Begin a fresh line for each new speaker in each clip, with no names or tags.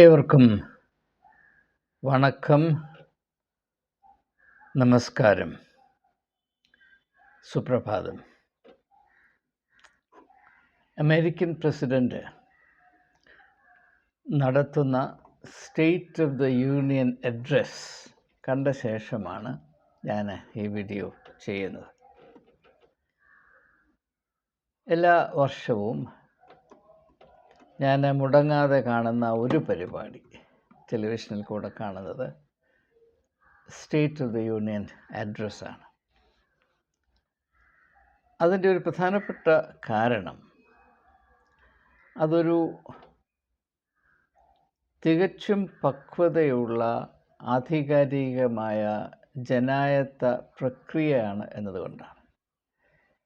ഏവർക്കും വണക്കം നമസ്കാരം. സുപ്രഭാതം. അമേരിക്കൻ പ്രസിഡന്റ് നടത്തുന്ന state of the union address കണ്ട ശേഷമാണ് ഞാൻ ഈ വീഡിയോ ചെയ്യുന്നത്. എല്ലാ വർഷവും ഞാൻ മുടങ്ങാതെ കാണുന്ന ഒരു പരിപാടി ടെലിവിഷനിൽ കൂടെ കാണുന്നത് സ്റ്റേറ്റ് ഓഫ് ദ യൂണിയൻ അഡ്രസ്സാണ് അതിന്റെ ഒരു പ്രധാനപ്പെട്ട കാരണം അതൊരു തികച്ചും പക്വതയുള്ള ആധികാരികമായ ജനായത്ത പ്രക്രിയയാണ് എന്നതുകൊണ്ടാണ്.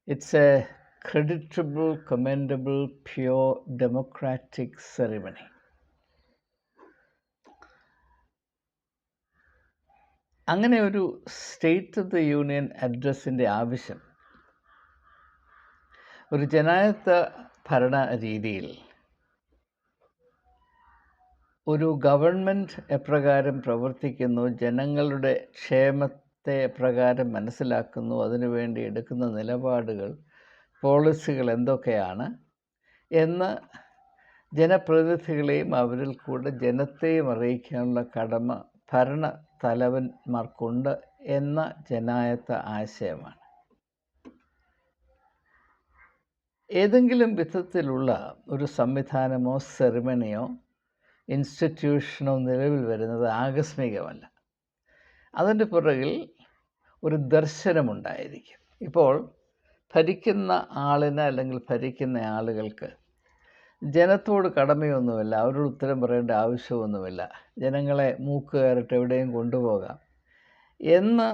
It's a creditable, commendable, pure democratic ceremony. അങ്ങനെ ഒരു സ്റ്റേറ്റ് ഓഫ് ദ യൂണിയൻ അഡ്രസ്സിന്റെ ആവശ്യം ഒരു ജനായത്ത ഭരണ രീതിയിൽ ഒരു ഗവൺമെന്റ് എപ്രകാരം പ്രവർത്തിക്കുന്നു ജനങ്ങളുടെ ക്ഷേമത്തെ എപ്രകാരം മനസ്സിലാക്കുന്നു അതിനുവേണ്ടി എടുക്കുന്ന നിലപാടുകൾ പോളിസികൾ എന്തൊക്കെയാണ് എന്ന് ജനപ്രതിനിധികളെയും അവരിൽ കൂടെ ജനത്തെയും അറിയിക്കാനുള്ള കടമ ഭരണ തലവന്മാർക്കുണ്ട് എന്ന ജനായത്ത ആശയമാണ്. ഏതെങ്കിലും വിധത്തിലുള്ള ഒരു സംവിധാനമോ സെറിമണിയോ ഇൻസ്റ്റിറ്റ്യൂഷനോ നിലവിൽ വരുന്നത് ആകസ്മികമല്ല. അതിന്റെ പുറകിൽ ഒരു ദർശനമുണ്ടായിരിക്കും. ഇപ്പോൾ ഭരിക്കുന്ന ആളിന് അല്ലെങ്കിൽ ഭരിക്കുന്ന ആളുകൾക്ക് ജനത്തോട് കടമയൊന്നുമില്ല. അവരോട് ഉത്തരം പറയേണ്ട ആവശ്യമൊന്നുമില്ല. ജനങ്ങളെ മൂക്ക് കയറിട്ട് എവിടെയും കൊണ്ടുപോകാം എന്ന്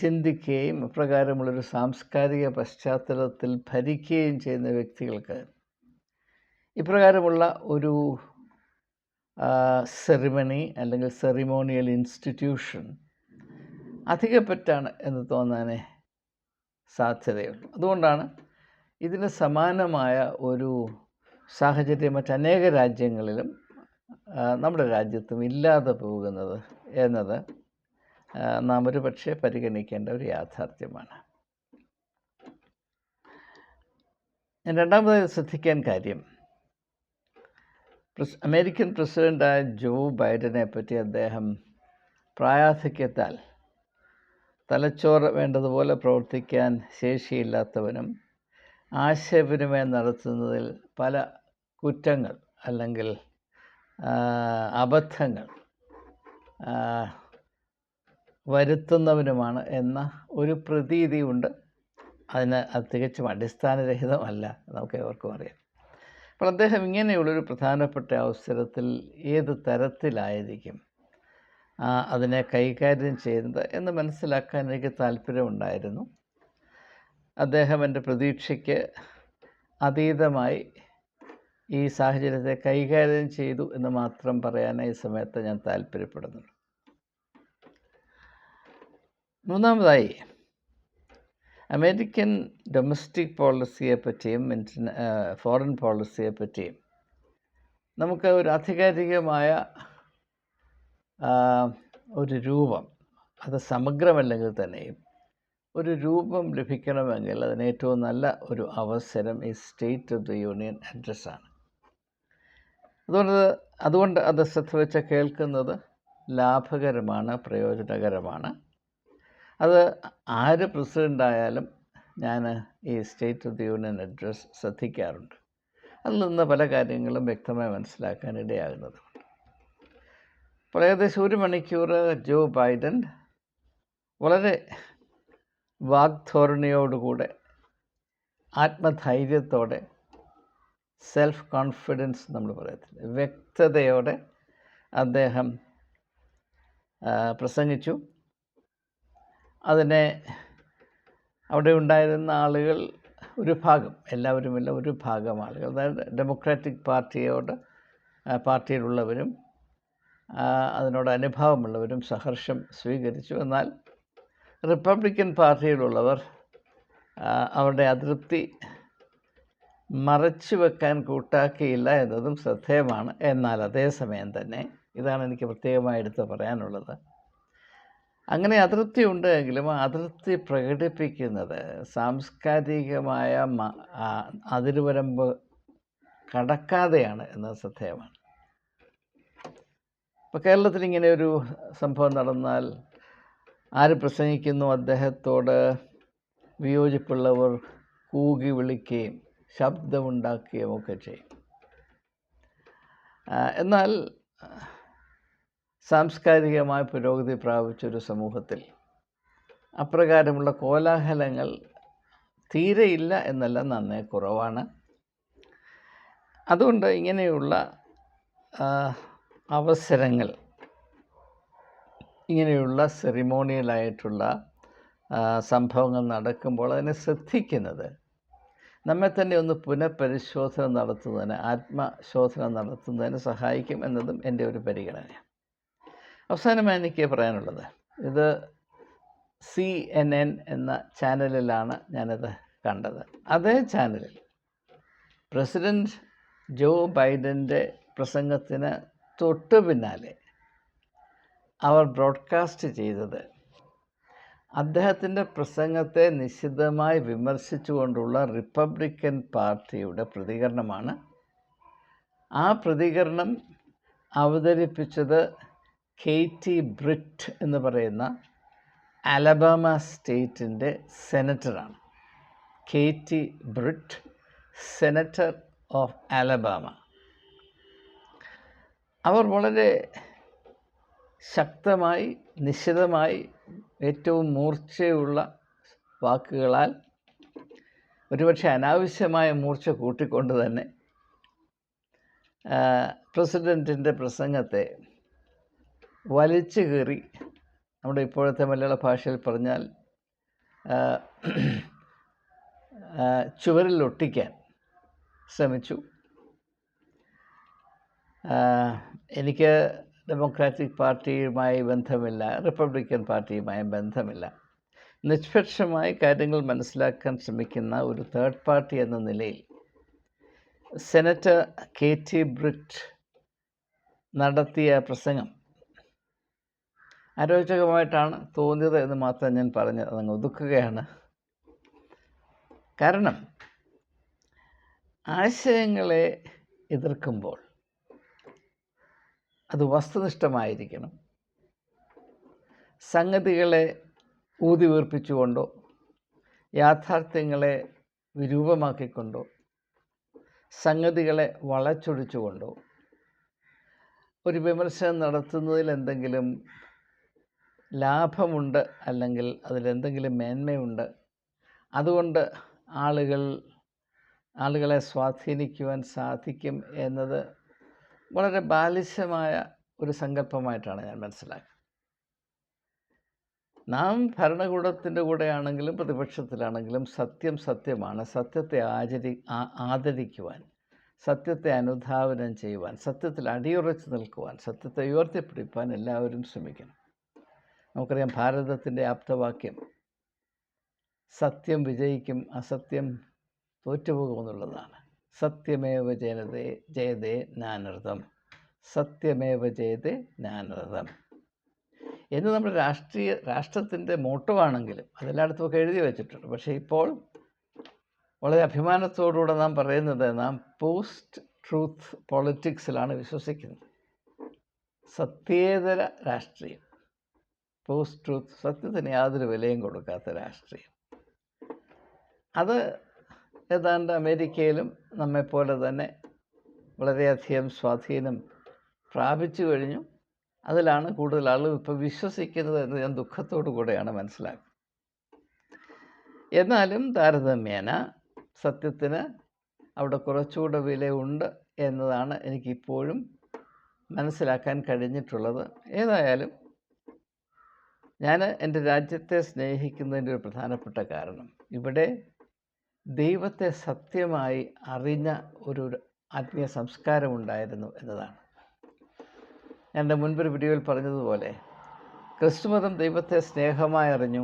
ചിന്തിക്കുകയും ഇപ്രകാരമുള്ളൊരു സാംസ്കാരിക പശ്ചാത്തലത്തിൽ ഭരിക്കുകയും ചെയ്യുന്ന വ്യക്തികൾക്ക് ഇപ്രകാരമുള്ള ഒരു സെറിമണി അല്ലെങ്കിൽ സെറിമോണിയൽ ഇൻസ്റ്റിറ്റ്യൂഷൻ അധികപ്പറ്റാണ് എന്ന് തോന്നാനേ സാധ്യതയുള്ളൂ അതുകൊണ്ടാണ് ഇതിന് സമാനമായ ഒരു സാഹചര്യം മറ്റനേക രാജ്യങ്ങളിലും നമ്മുടെ രാജ്യത്തും ഇല്ലാതെ പോകുന്നത് എന്നത് നാം ഒരു പക്ഷേ പരിഗണിക്കേണ്ട ഒരു യാഥാർത്ഥ്യമാണ്. രണ്ടാമതായി ശ്രദ്ധിക്കാൻ കാര്യം അമേരിക്കൻ പ്രസിഡന്റായ ജോ ബൈഡനെ പറ്റി അദ്ദേഹം പ്രായാധിക്യത്താൽ തലച്ചോറ് വേണ്ടതുപോലെ പ്രവർത്തിക്കാൻ ശേഷിയില്ലാത്തവനും ആശയവിനിമയം നടത്തുന്നതിൽ പല കുറ്റങ്ങൾ അല്ലെങ്കിൽ അബദ്ധങ്ങൾ വരുത്തുന്നവനുമാണ് എന്ന ഒരു പ്രതീതിയുണ്ട്. അതിന് അത് തികച്ചും അടിസ്ഥാനരഹിതമല്ല നമുക്ക് എവർക്കും അറിയാം. അപ്പോൾ അദ്ദേഹം ഇങ്ങനെയുള്ളൊരു പ്രധാനപ്പെട്ട അവസരത്തിൽ ഏത് തരത്തിലായിരിക്കും? അതിനെ കൈകാര്യം ചെയ്യുന്നത് എന്ന് മനസ്സിലാക്കാൻ എനിക്ക് താല്പര്യമുണ്ടായിരുന്നു. അദ്ദേഹം എന്റെ പ്രതീക്ഷയ്ക്ക് അതീതമായി ഈ സാഹചര്യത്തെ കൈകാര്യം ചെയ്തു എന്ന് മാത്രം പറയാനായി സമയത്ത് ഞാൻ താല്പര്യപ്പെടുന്നുണ്ട് മൂന്നാമതായി അമേരിക്കൻ ഡൊമസ്റ്റിക് പോളിസിയെ പറ്റിയും ഫോറിൻ പോളിസിയെ പറ്റിയും നമുക്ക് ഒരു ആധികാരികമായ ഒരു രൂപം. അത് സമഗ്രമല്ലെങ്കിൽ തന്നെയും ഒരു രൂപം ലഭിക്കണമെങ്കിൽ അതിന് ഏറ്റവും നല്ല ഒരു അവസരം ഈ സ്റ്റേറ്റ് ഓഫ് ദി യൂണിയൻ അഡ്രസ്സാണ് അതുകൊണ്ട് അതുകൊണ്ട് അത് ശ്രദ്ധ വെച്ച് കേൾക്കുന്നത് ലാഭകരമാണ് പ്രയോജനകരമാണ്. അത് ആര് പ്രസിഡന്റ് ആയാലും ഞാൻ ഈ state of the union address ശ്രദ്ധിക്കാറുണ്ട്. അതിൽ നിന്ന് പല കാര്യങ്ങളും വ്യക്തമായി മനസ്സിലാക്കാൻ ഇടയാകുന്നത് ഏകദേശം ഒരു മണിക്കൂർ ജോ ബൈഡൻ വളരെ വാഗ്ധോരണിയോടുകൂടെ ആത്മധൈര്യത്തോടെ സെൽഫ് കോൺഫിഡൻസ് നമ്മൾ പറയത്തില്ല വ്യക്തതയോടെ അദ്ദേഹം പ്രസംഗിച്ചു. അതിനെ അവിടെ ഉണ്ടായിരുന്ന ആളുകൾ ഒരു ഭാഗം എല്ലാവരുമല്ല ഒരു ഭാഗം ആളുകൾ. അതായത് ഡെമോക്രാറ്റിക് പാർട്ടിയോട് പാർട്ടിയിലുള്ളവരും അതിനോട് അനുഭാവമുള്ളവരും സഹർഷം സ്വീകരിച്ചു. എന്നാൽ റിപ്പബ്ലിക്കൻ പാർട്ടിയിലുള്ളവർ അവരുടെ അതൃപ്തി മറച്ചു വെക്കാൻ കൂട്ടാക്കിയില്ല എന്നതും ശ്രദ്ധേയമാണ്. എന്നാൽ അതേസമയം തന്നെ ഇതാണ് എനിക്ക് പ്രത്യേകമായി എടുത്ത് പറയാനുള്ളത്. അങ്ങനെ അതൃപ്തി ഉണ്ടെങ്കിലും ആ അതൃപ്തി പ്രകടിപ്പിക്കുന്നത് സാംസ്കാരികമായ അതിരുവരമ്പ് കടക്കാതെയാണ് എന്നത് ശ്രദ്ധേയമാണ്. ഇപ്പോൾ കേരളത്തിൽ ഇങ്ങനെ ഒരു സംഭവം നടന്നാൽ ആര് പ്രസംഗിക്കുന്നു അദ്ദേഹത്തോട് വിയോജിപ്പുള്ളവർ കൂകി വിളിക്കുകയും ശബ്ദമുണ്ടാക്കുകയും ഒക്കെ ചെയ്യും. എന്നാൽ സാംസ്കാരികമായ പുരോഗതി പ്രാപിച്ചൊരു സമൂഹത്തിൽ അപ്രകാരമുള്ള കോലാഹലങ്ങൾ തീരെയില്ല എന്നല്ല നന്നേ കുറവാണ്. അതുകൊണ്ട് ഇങ്ങനെയുള്ള അവസരങ്ങൾ. ഇങ്ങനെയുള്ള സെറിമോണിയലായിട്ടുള്ള സംഭവങ്ങൾ നടക്കുമ്പോൾ അതിനെ ശ്രദ്ധിക്കുന്നത്. നമ്മെ തന്നെ ഒന്ന് പുനഃപരിശോധന നടത്തുന്നതിന് ആത്മശോധന നടത്തുന്നതിന് സഹായിക്കും എന്നതും എന്റെ ഒരു പരിഗണന അവസാനമായി എനിക്ക് പറയാനുള്ളത് ഇത് സി എൻ എൻ എന്ന ചാനലിലാണ് ഞാനത് കണ്ടത്. അതേ ചാനലിൽ പ്രസിഡന്റ് ജോ ബൈഡന്റെ പ്രസംഗത്തിന് തൊട്ടു പിന്നാലെ അവർ ബ്രോഡ്കാസ്റ്റ് ചെയ്തത് അദ്ദേഹത്തിന്റെ പ്രസംഗത്തെ നിശിതമായി വിമർശിച്ചുകൊണ്ടുള്ള റിപ്പബ്ലിക്കൻ പാർട്ടിയുടെ പ്രതികരണമാണ്. ആ പ്രതികരണം അവതരിപ്പിച്ചത് കെയ്റ്റി ബ്രിറ്റ് എന്ന് പറയുന്ന അലബാമ സ്റ്റേറ്റിന്റെ സെനറ്ററാണ്. Katie Britt senator of Alabama. അവർ വളരെ ശക്തമായി നിശിതമായി ഏറ്റവും മൂർച്ചയുള്ള വാക്കുകളാൽ ഒരുപക്ഷെ അനാവശ്യമായ മൂർച്ച കൂട്ടിക്കൊണ്ട് തന്നെ പ്രസിഡന്റിന്റെ പ്രസംഗത്തെ വലിച്ചു കീറി നമ്മുടെ ഇപ്പോഴത്തെ മലയാള ഭാഷയിൽ പറഞ്ഞാൽ ചുവരിൽ ഒട്ടിക്കാൻ ശ്രമിച്ചു. എനിക്ക് ഡെമോക്രാറ്റിക് പാർട്ടിയുമായി ബന്ധമില്ല റിപ്പബ്ലിക്കൻ പാർട്ടിയുമായി ബന്ധമില്ല. നിഷ്പക്ഷമായി കാര്യങ്ങൾ മനസ്സിലാക്കാൻ ശ്രമിക്കുന്ന ഒരു തേർഡ് പാർട്ടി എന്ന നിലയിൽ സെനറ്റർ കെ ടി ബ്രിറ്റ് നടത്തിയ പ്രസംഗം അരോചകമായിട്ടാണ് തോന്നിയത് എന്ന് മാത്രം ഞാൻ പറഞ്ഞ് അതങ്ങ് ഒതുക്കുകയാണ്. കാരണം ആശയങ്ങളെ എതിർക്കുമ്പോൾ അത് വസ്തുനിഷ്ഠമായിരിക്കണം. സംഗതികളെ ഊതി വീർപ്പിച്ചുകൊണ്ടോ യാഥാർത്ഥ്യങ്ങളെ വിരൂപമാക്കിക്കൊണ്ടോ സംഗതികളെ വളച്ചൊടിച്ചുകൊണ്ടോ ഒരു വിമർശനം നടത്തുന്നതിൽ എന്തെങ്കിലും ലാഭമുണ്ട് അല്ലെങ്കിൽ അതിലെന്തെങ്കിലും മേന്മയുണ്ട് അതുകൊണ്ട് ആളുകൾ ആളുകളെ സ്വാധീനിക്കുവാൻ സാധിക്കും എന്നത് വളരെ ബാലിശമായ ഒരു സങ്കല്പമായിട്ടാണ് ഞാൻ മനസ്സിലാക്കുന്നത്. നാം ഭരണകൂടത്തിന്റെ കൂടെയാണെങ്കിലും പ്രതിപക്ഷത്തിലാണെങ്കിലും സത്യം സത്യമാണ്. സത്യത്തെ ആചരി ആദരിക്കുവാൻ സത്യത്തെ അനുധാവനം ചെയ്യുവാൻ സത്യത്തിൽ അടിയുറച്ച് നിൽക്കുവാൻ സത്യത്തെ ഉയർത്തിപ്പിടിപ്പാൻ എല്ലാവരും ശ്രമിക്കണം. നമുക്കറിയാം ഭാരതത്തിന്റെ ആപ്തവാക്യം സത്യം വിജയിക്കും അസത്യം തോറ്റുപോകുമെന്നുള്ളതാണ് സത്യമേവ ജയതേ ജയതേ നാനൃതം. സത്യമേവ ജയതേ നാനൃതം. എന്ന് നമ്മുടെ രാഷ്ട്രീയ രാഷ്ട്രത്തിന്റെ മോട്ടോ ആണെങ്കിലും അതെല്ലായിടത്തുമൊക്കെ എഴുതി വെച്ചിട്ടുണ്ട്. പക്ഷേ ഇപ്പോൾ വളരെ അഭിമാനത്തോടുകൂടെ നാം പറയുന്നത് നാം പോസ്റ്റ് ട്രൂത്ത് പൊളിറ്റിക്സിലാണ് വിശ്വസിക്കുന്നത്. സത്യേതര രാഷ്ട്രീയം. പോസ്റ്റ് ട്രൂത്ത് സത്യത്തിന് യാതൊരു വിലയും കൊടുക്കാത്ത രാഷ്ട്രീയം. അത് ഏതാണ്ട് അമേരിക്കയിലും നമ്മെപ്പോലെ തന്നെ വളരെയധികം സ്വാധീനം പ്രാപിച്ചു കഴിഞ്ഞു. അതിലാണ് കൂടുതൽ ആളുകൾ ഇപ്പോൾ വിശ്വസിക്കുന്നത് എന്ന് ഞാൻ ദുഃഖത്തോടു കൂടെയാണ് മനസ്സിലാക്കുന്നത്. എന്നാലും താരതമ്യേന സത്യത്തിന് അവിടെ കുറച്ചുകൂടെ വിലയുണ്ട് എന്നതാണ് എനിക്കിപ്പോഴും മനസ്സിലാക്കാൻ കഴിഞ്ഞിട്ടുള്ളത്. ഏതായാലും ഞാൻ എന്റെ രാജ്യത്തെ സ്നേഹിക്കുന്നതിന്റെ ഒരു പ്രധാനപ്പെട്ട കാരണം. ഇവിടെ ദൈവത്തെ സത്യമായി അറിഞ്ഞ ഒരു ആത്മീയ സംസ്കാരമുണ്ടായിരുന്നു എന്നതാണ്. എന്റെ മുൻപൊരു വീഡിയോയിൽ പറഞ്ഞതുപോലെ ക്രിസ്തുമതം ദൈവത്തെ സ്നേഹമായി അറിഞ്ഞു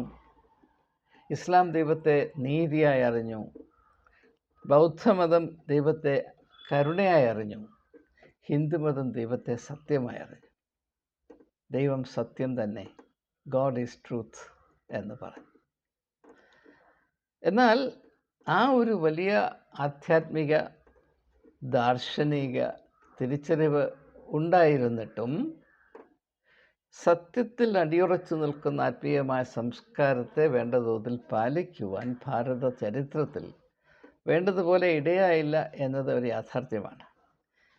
ഇസ്ലാം ദൈവത്തെ നീതിയായി അറിഞ്ഞു ബൗദ്ധമതം ദൈവത്തെ കരുണയായി അറിഞ്ഞു ഹിന്ദുമതം ദൈവത്തെ സത്യമായി അറിഞ്ഞു. ദൈവം സത്യം തന്നെ ഗോഡ് ഈസ് ട്രൂത്ത് എന്ന് പറഞ്ഞു. എന്നാൽ ആ ഒരു വലിയ ആധ്യാത്മിക ദാർശനിക തിരിച്ചറിവ് ഉണ്ടായിരുന്നിട്ടും സത്യത്തിൽ അടിയുറച്ചു നിൽക്കുന്ന ആത്മീയമായ സംസ്കാരത്തെ വേണ്ട തോതിൽ പാലിക്കുവാൻ ഭാരത ചരിത്രത്തിൽ വേണ്ടതുപോലെ ഇടയായില്ല എന്നത് ഒരു യാഥാർത്ഥ്യമാണ്.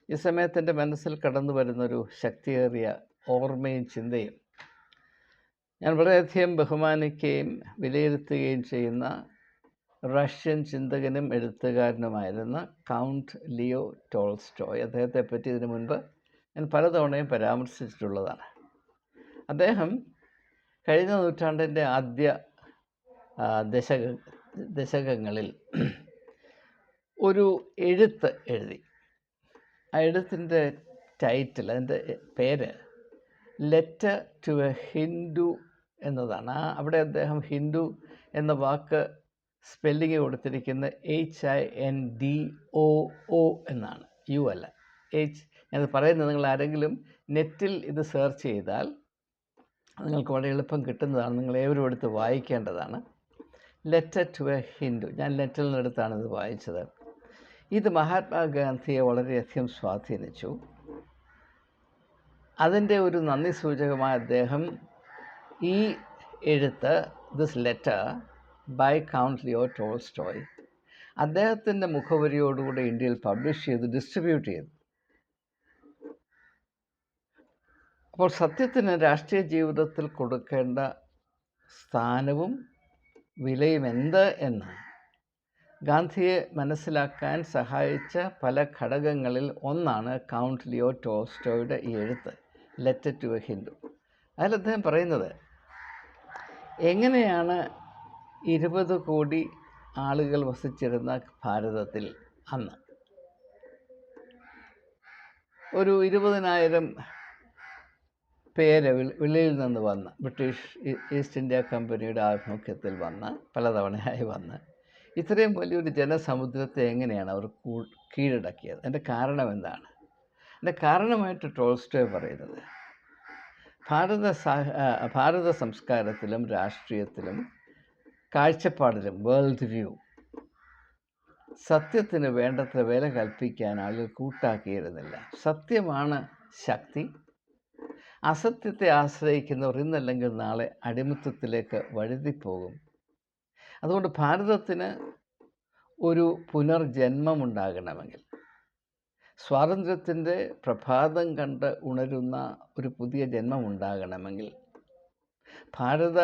ഈ സമയത്ത് എന്റെ മനസ്സിൽ കടന്നു വരുന്നൊരു ശക്തിയേറിയ ഓർമ്മയും ചിന്തയും ഞാൻ വളരെയധികം ബഹുമാനിക്കുകയും വിലയിരുത്തുകയും ചെയ്യുന്ന റഷ്യൻ ചിന്തകനും എഴുത്തുകാരനുമായിരുന്ന കൗണ്ട് ലിയോ ടോൾസ്റ്റോയ്. അദ്ദേഹത്തെ പറ്റി ഇതിനു മുൻപ് ഞാൻ പലതവണയും പരാമർശിച്ചിട്ടുള്ളതാണ്. അദ്ദേഹം കഴിഞ്ഞ നൂറ്റാണ്ടിന്റെ ആദ്യ ദശക ദശകങ്ങളിൽ ഒരു എഴുത്ത് എഴുതി. ആ എഴുത്തിന്റെ ടൈറ്റിൽ അതിന്റെ പേര് ലെറ്റർ ടു എ ഹിന്ദു എന്നതാണ്. അവിടെ അദ്ദേഹം ഹിന്ദു എന്ന വാക്ക് സ്പെല്ലിങ് കൊടുത്തിരിക്കുന്നത് H I N D O O എന്നാണ്. യു അല്ല. എച്ച് ഞാനത് പറയുന്നത് നിങ്ങൾ ആരെങ്കിലും നെറ്റിൽ ഇത് സെർച്ച് ചെയ്താൽ നിങ്ങൾക്ക് വളരെ എളുപ്പം കിട്ടുന്നതാണ്. നിങ്ങൾ ഏവരും എടുത്ത് വായിക്കേണ്ടതാണ്. ലെറ്റർ ടു എ ഹിന്ദു ഞാൻ ലെറ്ററിൽ നിന്നെടുത്താണ് ഇത് വായിച്ചത്. ഇത് മഹാത്മാഗാന്ധിയെ വളരെയധികം സ്വാധീനിച്ചു. അതിന്റെ ഒരു നന്ദി സൂചകമായ അദ്ദേഹം ഈ എഴുത്ത് this letter by count Leo Tolstoy അദ്ദേഹത്തിന്റെ മുഖവരിയോടുകൂടെ ഇന്ത്യയിൽ പബ്ലിഷ് ചെയ്ത് ഡിസ്ട്രിബ്യൂട്ട് ചെയ്തു. അപ്പോൾ സത്യത്തിന് രാഷ്ട്രീയ ജീവിതത്തിൽ കൊടുക്കേണ്ട സ്ഥാനവും വിലയും എന്ത് എന്ന് ഗാന്ധിയെ മനസ്സിലാക്കാൻ സഹായിച്ച പല ഘടകങ്ങളിൽ ഒന്നാണ് കൗണ്ട് ലിയോ ടോസ്റ്റോയുടെ ഈ എഴുത്ത് ലെറ്റർ ടു എ ഹിന്ദു അതിൽ അദ്ദേഹം പറയുന്നത് എങ്ങനെയാണ് ഇരുപത് കോടി ആളുകൾ വസിച്ചിരുന്ന ഭാരതത്തിൽ അന്ന്. ഒരു ഇരുപതിനായിരം പേര് വെളി- വെളിയിൽ നിന്ന് വന്ന് ബ്രിട്ടീഷ് ഈസ്റ്റ് ഇന്ത്യ കമ്പനിയുടെ ആഭിമുഖ്യത്തിൽ വന്ന് പലതവണയായി വന്ന് ഇത്രയും വലിയൊരു ജനസമുദ്രത്തെ എങ്ങനെയാണ് അവർ കീഴടക്കിയത്? അതിന്റെ കാരണം എന്താണ്? അതിന്റെ കാരണമായിട്ട് ടോൾസ്റ്റോയ് പറയുന്നത് ഭാരത ഭാരത സംസ്കാരത്തിലും രാഷ്ട്രീയത്തിലും കാഴ്ചപ്പാടിലും വേൾഡ് വ്യൂ സത്യത്തിന് വേണ്ടത്ര വില കൽപ്പിക്കാൻ ആളുകൾ കൂട്ടാക്കിയിരുന്നില്ല. സത്യമാണ് ശക്തി. അസത്യത്തെ ആശ്രയിക്കുന്നവർ ഇന്നല്ലെങ്കിൽ നാളെ അടിമത്തത്തിലേക്ക് വഴുതിപ്പോകും. അതുകൊണ്ട് ഭാരതത്തിന് ഒരു പുനർജന്മമുണ്ടാകണമെങ്കിൽ സ്വാതന്ത്ര്യത്തിന്റെ പ്രഭാതം കണ്ട് ഉണരുന്ന ഒരു പുതിയ ജന്മം ഉണ്ടാകണമെങ്കിൽ ഭാരത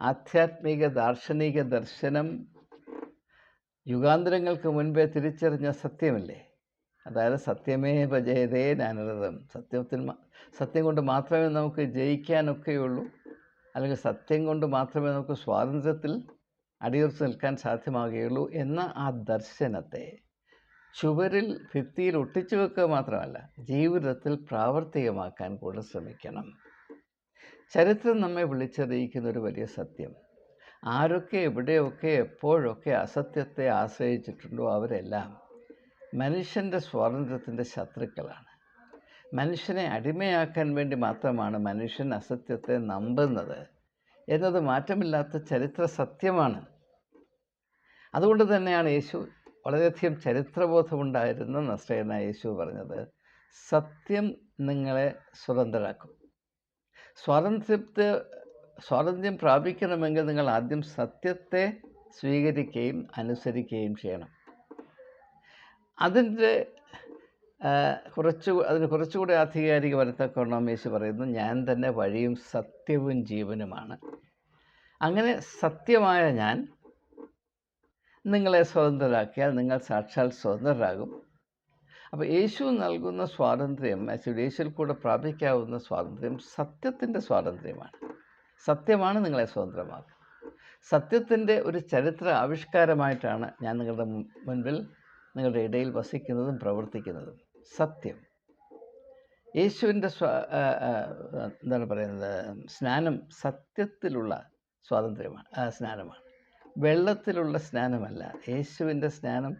ആധ്യാത്മിക ദാർശനിക ദർശനം യുഗാന്തരങ്ങൾക്ക് മുൻപേ തിരിച്ചറിഞ്ഞ സത്യമല്ലേ? അതായത് സത്യമേ ജയതേ നാനരതം. സത്യത്തിൽ സത്യം കൊണ്ട് മാത്രമേ നമുക്ക് ജയിക്കാനൊക്കെയുള്ളൂ. അല്ലെങ്കിൽ സത്യം കൊണ്ട് മാത്രമേ നമുക്ക് സ്വാതന്ത്ര്യത്തിൽ അടിയുറച്ച് നിൽക്കാൻ സാധ്യമാകുകയുള്ളൂ എന്ന ആ ദർശനത്തെ. ചുവരിൽ ഭിത്തിയിൽ ഒട്ടിച്ചു വെക്കുക മാത്രമല്ല ജീവിതത്തിൽ പ്രാവർത്തികമാക്കാൻ കൂടെ ശ്രമിക്കണം. ചരിത്രം നമ്മെ വിളിച്ചറിയിക്കുന്ന ഒരു വലിയ സത്യം. ആരൊക്കെ എവിടെയൊക്കെ എപ്പോഴൊക്കെ അസത്യത്തെ ആശ്രയിച്ചിട്ടുണ്ടോ അവരെല്ലാം മനുഷ്യന്റെ സ്വാതന്ത്ര്യത്തിന്റെ ശത്രുക്കളാണ്. മനുഷ്യനെ അടിമയാക്കാൻ വേണ്ടി മാത്രമാണ് മനുഷ്യൻ അസത്യത്തെ നമ്പുന്നത് എന്നത് മാറ്റമില്ലാത്ത ചരിത്ര സത്യമാണ്. അതുകൊണ്ട് തന്നെയാണ് യേശു വളരെയധികം ചരിത്രബോധമുണ്ടായിരുന്ന നസ്രയനായ യേശു പറഞ്ഞത് സത്യം നിങ്ങളെ സ്വതന്ത്രരാക്കും. സ്വാതന്ത്ര്യത്തെ സ്വാതന്ത്ര്യം പ്രാപിക്കണമെങ്കിൽ നിങ്ങൾ ആദ്യം സത്യത്തെ സ്വീകരിക്കുകയും അനുസരിക്കുകയും ചെയ്യണം. അതിന്റെ കുറച്ചു അതിന് കുറച്ചുകൂടി ആധികാരിക വരത്തക്കോണം യേശു പറയുന്നു ഞാൻ തന്നെ വഴിയും സത്യവും ജീവനുമാണ്. അങ്ങനെ സത്യമായ ഞാൻ നിങ്ങളെ സ്വതന്ത്രരാക്കിയാൽ നിങ്ങൾ സാക്ഷാൽ സ്വതന്ത്രരാകും. അപ്പോൾ യേശു നൽകുന്ന സ്വാതന്ത്ര്യം ആക്ച്വലി യേശുവിൽ കൂടെ പ്രാപിക്കാവുന്ന സ്വാതന്ത്ര്യം സത്യത്തിന്റെ സ്വാതന്ത്ര്യമാണ്. സത്യമാണ് നിങ്ങളെ സ്വതന്ത്രമാക്കുക. സത്യത്തിന്റെ ഒരു ചരിത്ര ആവിഷ്കാരമായിട്ടാണ് ഞാൻ നിങ്ങളുടെ മുൻ- മുൻപിൽ നിങ്ങളുടെ ഇടയിൽ വസിക്കുന്നതും പ്രവർത്തിക്കുന്നതും. സത്യം. യേശുവിന്റെ സ്വാ എന്താണ് പറയുന്നത്? സ്നാനം സത്യത്തിലുള്ള സ്വാതന്ത്ര്യമാണ് സ്നാനമാണ്. വെള്ളത്തിലുള്ള സ്നാനമല്ല. യേശുവിന്റെ സ്നാനം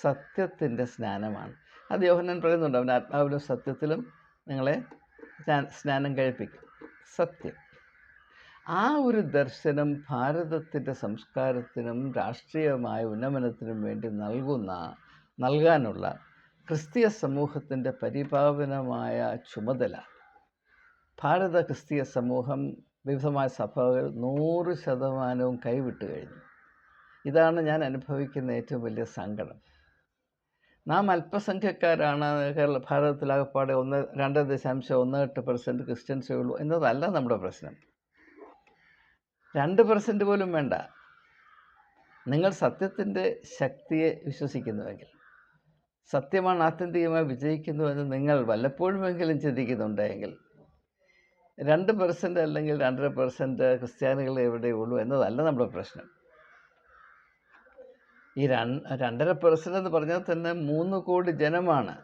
സത്യത്തിന്റെ സ്നാനമാണ്. അത് യോഹനൻ പറയുന്നുണ്ട് അവൻ ആത്മാവിലും സത്യത്തിലും നിങ്ങളെ സ്നാനം കഴിപ്പിക്കും. സത്യം. ആ ഒരു ദർശനം ഭാരതത്തിന്റെ സംസ്കാരത്തിനും രാഷ്ട്രീയമായ ഉന്നമനത്തിനും വേണ്ടി നൽകുന്ന നൽകാനുള്ള ക്രിസ്തീയ സമൂഹത്തിന്റെ പരിപാവനമായ ചുമതല. ഭാരത ക്രിസ്തീയ സമൂഹം വിവിധമായ സഭകൾ നൂറ് ശതമാനവും കൈവിട്ട് കഴിഞ്ഞു. ഇതാണ് ഞാൻ അനുഭവിക്കുന്ന ഏറ്റവും വലിയ സങ്കടം. നാം അല്പസംഖ്യക്കാരാണ് കേരള ഭാരതത്തിലാകപ്പാടെ ഒന്ന് രണ്ട് ദശാംശം ഒന്ന് എട്ട് പെർസെന്റ് ക്രിസ്ത്യൻസേ ഉള്ളൂ എന്നതല്ല നമ്മുടെ പ്രശ്നം. രണ്ട് പെർസെന്റ് പോലും വേണ്ട. നിങ്ങൾ സത്യത്തിന്റെ ശക്തിയെ വിശ്വസിക്കുന്നുവെങ്കിൽ സത്യമാണ് ആത്യന്തികമായി വിജയിക്കുന്നുവെന്ന് നിങ്ങൾ വല്ലപ്പോഴുമെങ്കിലും ചിന്തിക്കുന്നുണ്ടെങ്കിൽ രണ്ട് പെർസെന്റ് അല്ലെങ്കിൽ രണ്ടര പെർസെന്റ് ക്രിസ്ത്യാനികൾ എവിടെയുള്ളൂ എന്നതല്ല നമ്മുടെ പ്രശ്നം. ഈ രണ്ട് രണ്ടര പെർസെന്റ് എന്ന് പറഞ്ഞാൽ തന്നെ മൂന്ന് കോടി ജനമാണ്.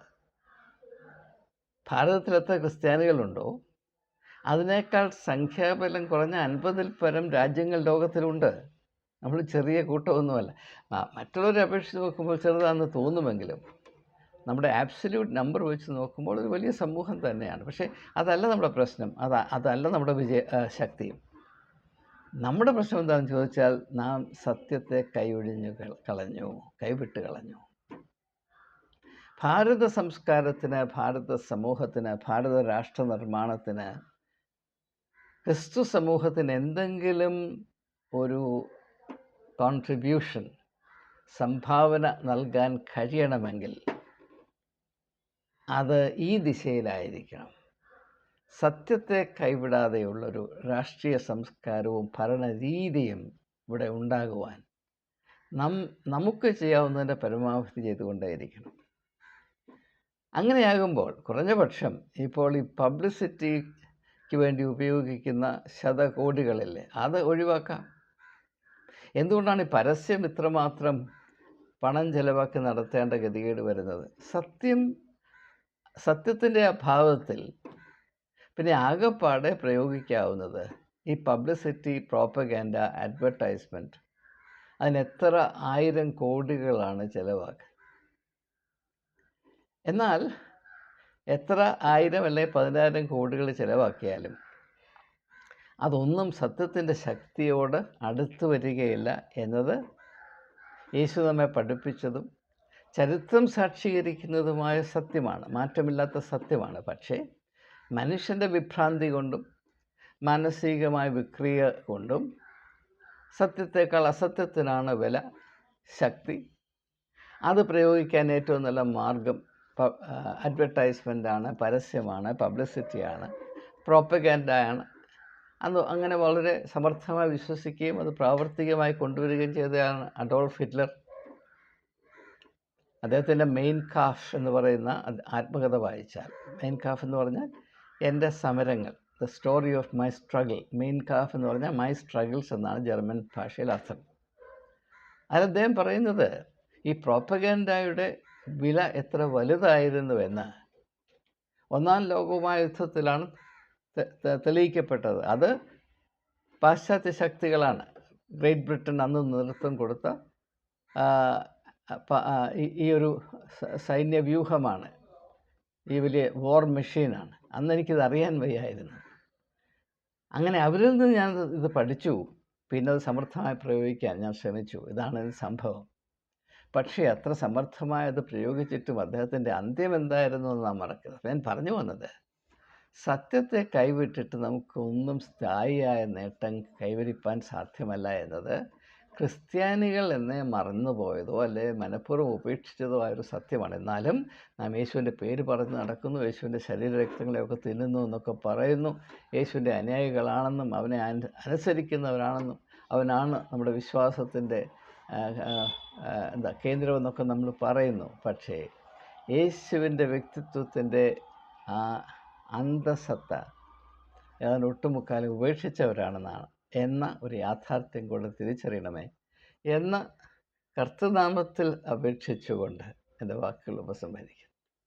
ഭാരതത്തിൽ എത്ര ക്രിസ്ത്യാനികളുണ്ടോ? അതിനേക്കാൾ സംഖ്യാബലം കുറഞ്ഞ അൻപതിൽ പരം രാജ്യങ്ങൾ ലോകത്തിലുണ്ട്. നമ്മൾ ചെറിയ കൂട്ടമൊന്നുമല്ല. മറ്റുള്ളവരെ അപേക്ഷിച്ച് നോക്കുമ്പോൾ ചെറുതാണെന്ന് തോന്നുമെങ്കിലും നമ്മുടെ ആബ്സല്യൂട്ട് നമ്പർ വെച്ച് നോക്കുമ്പോൾ ഒരു വലിയ സമൂഹം തന്നെയാണ്. പക്ഷേ അതല്ല നമ്മുടെ പ്രശ്നം. അത് അതല്ല നമ്മുടെ വിജയ ശക്തി ശക്തിയും. നമ്മുടെ പ്രശ്നം എന്താണെന്ന് ചോദിച്ചാൽ നാം സത്യത്തെ കൈയൊഴിഞ്ഞു കളഞ്ഞു കൈവിട്ട് കളഞ്ഞു. ഭാരത സംസ്കാരത്തിന് ഭാരത സമൂഹത്തിന് ഭാരത രാഷ്ട്ര നിർമ്മാണത്തിന് ക്രിസ്തു സമൂഹത്തിന് എന്തെങ്കിലും ഒരു കോൺട്രിബ്യൂഷൻ സംഭാവന നൽകാൻ കഴിയണമെങ്കിൽ അത് ഈ ദിശയിലായിരിക്കണം. സത്യത്തെ കൈവിടാതെയുള്ളൊരു രാഷ്ട്രീയ സംസ്കാരവും ഭരണരീതിയും ഇവിടെ ഉണ്ടാകുവാൻ നം നമുക്ക് ചെയ്യാവുന്നതിന്റെ പരമാവധി ചെയ്തുകൊണ്ടേയിരിക്കണം. അങ്ങനെയാകുമ്പോൾ കുറഞ്ഞ പക്ഷം ഇപ്പോൾ ഈ പബ്ലിസിറ്റിക്ക് വേണ്ടി ഉപയോഗിക്കുന്ന ശതകോടികളില്ലേ അത് ഒഴിവാക്കാം. എന്തുകൊണ്ടാണ് ഈ പരസ്യം ഇത്രമാത്രം പണം ചെലവാക്കി നടത്തേണ്ട ഗതികേട് വരുന്നത്? സത്യം സത്യത്തിന്റെ അഭാവത്തിൽ പിന്നെ ആകെപ്പാടെ പ്രയോഗിക്കാവുന്നത് ഈ പബ്ലിസിറ്റി പ്രോപ്പഗാൻഡ അഡ്വർടൈസ്മെന്റ്. അതിന് എത്ര ആയിരം കോടികളാണ് ചിലവാക്കുക എന്നാൽ എത്ര ആയിരം അല്ലെങ്കിൽ പതിനായിരം കോടികൾ ചിലവാക്കിയാലും അതൊന്നും സത്യത്തിന്റെ ശക്തിയോട് അടുത്തു വരികയില്ല എന്നത് യേശു നമ്മെ പഠിപ്പിച്ചതും ചരിത്രം സാക്ഷീകരിക്കുന്നതുമായ സത്യമാണ്. മാറ്റമില്ലാത്ത സത്യമാണ്. പക്ഷേ മനുഷ്യന്റെ വിഭ്രാന്തി കൊണ്ടും മാനസികമായ വിക്രിയ കൊണ്ടും സത്യത്തേക്കാൾ അസത്യത്തിനാണ് വില ശക്തി. അത് പ്രയോഗിക്കാൻ ഏറ്റവും നല്ല മാർഗം അഡ്വർടൈസ്മെന്റാണ് പരസ്യമാണ് പബ്ലിസിറ്റിയാണ് പ്രോപ്പഗാൻഡയാണ്. അന്ന് അങ്ങനെ വളരെ സമർത്ഥമായി വിശ്വസിക്കുകയും അത് പ്രാവർത്തികമായി കൊണ്ടുവരികയും ചെയ്തതാണ് അഡോൾഫ് ഹിറ്റ്ലർ. അദ്ദേഹത്തിന്റെ മെയിൻ കാഫ് എന്ന് പറയുന്ന അത് ആത്മകഥ വായിച്ചാൽ മെയിൻ കാഫ് എന്ന് പറഞ്ഞാൽ എന്റെ സമരങ്ങൾ the story of my struggle Mein Kampf എന്ന് പറഞ്ഞാൽ മൈ സ്ട്രഗിൾസ് എന്നാണ് ജർമ്മൻ ഭാഷയിൽ അർത്ഥം. അതദ്ദേഹം പറയുന്നത് ഈ പ്രോപ്പഗൻഡായുടെ വില എത്ര വലുതായിരുന്നുവെന്ന് ഒന്നാം ലോകവുമായ യുദ്ധത്തിലാണ് തെ- തെ- തെളിയിക്കപ്പെട്ടത്. അത് പാശ്ചാത്യ ശക്തികളാണ്. ഗ്രേറ്റ് ബ്രിട്ടൻ അന്ന് നേതൃത്വം കൊടുത്ത ഈ- ഒരു സൈന്യ സൈന്യവ്യൂഹമാണ്. ഈ വലിയ വോർ മെഷീനാണ് അന്ന് എനിക്കിത് അറിയാൻ വയ്യായിരുന്നു. അങ്ങനെ അവരിൽ നിന്ന് ഞാൻ ഇത് പഠിച്ചു. പിന്നെ അത് സമർത്ഥമായി പ്രയോഗിക്കാൻ ഞാൻ ശ്രമിച്ചു. ഇതാണ് സംഭവം. പക്ഷേ അത്ര സമർത്ഥമായി അത് പ്രയോഗിച്ചിട്ടും അദ്ദേഹത്തിന്റെ അന്ത്യം എന്തായിരുന്നു എന്ന് നാം മറക്കരുത്. ഞാൻ പറഞ്ഞു വന്നത് സത്യത്തെ കൈവിട്ടിട്ട് നമുക്കൊന്നും സ്ഥായിയായ നേട്ടം കൈവരിപ്പാൻ സാധ്യമല്ല എന്നത് ക്രിസ്ത്യാനികൾ എന്നെ മറന്നുപോയതോ അല്ലെ മനഃപൂർവം ഉപേക്ഷിച്ചതോ ആയ ഒരു സത്യമാണ്. എന്നാലും നാം യേശുവിന്റെ പേര് പറഞ്ഞ് നടക്കുന്നു യേശുവിന്റെ ശരീരരക്തങ്ങളെയൊക്കെ തിന്നുന്നു എന്നൊക്കെ പറയുന്നു. യേശുവിന്റെ അനുയായികളാണെന്നും അവനെ അനുസരിക്കുന്നവരാണെന്നും അവനാണ് നമ്മുടെ വിശ്വാസത്തിന്റെ എന്താ കേന്ദ്രമെന്നൊക്കെ നമ്മൾ പറയുന്നു. പക്ഷേ യേശുവിന്റെ വ്യക്തിത്വത്തിന്റെ ആ അന്തസത്ത ഏതാണ്ട് ഒട്ടുമുക്കാലും ഉപേക്ഷിച്ചവരാണെന്നാണ് എന്ന ഒരു യാഥാർത്ഥ്യം കൂടെ തിരിച്ചറിയണമേ. എന്ന കർത്തനാമത്തിൽ അപേക്ഷിച്ചുകൊണ്ട് എന്റെ വാക്കുകൾ ഉപസംഹരിക്കും.